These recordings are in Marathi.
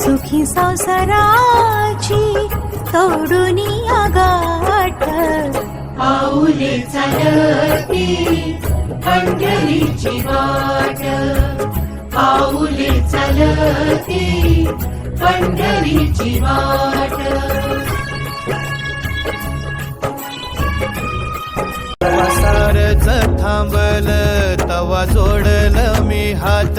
सुखी संसाराची तोडून गाठ. पाऊले चालती पंढरीची वाट. पाऊले चालती पंढरीची वाट. सारच थांबल तवा जोडल मी हात.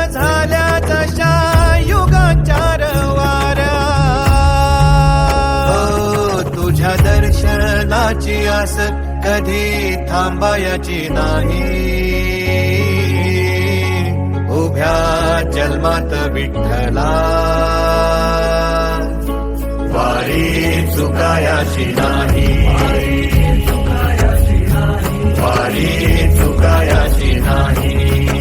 प्रवास कधी थांबायची नाही. उभ्या जन्मात विठ्ठला. वारी चुकायाची नाही. वारी चुकायाची नाही.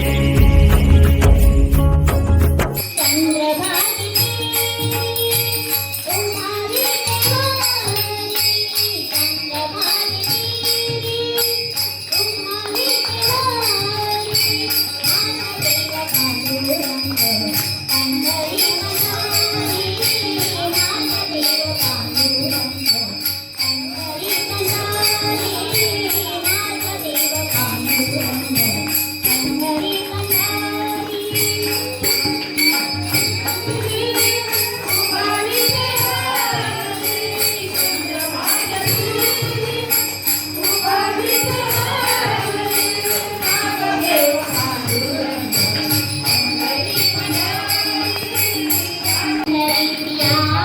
Yeah.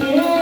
Yeah.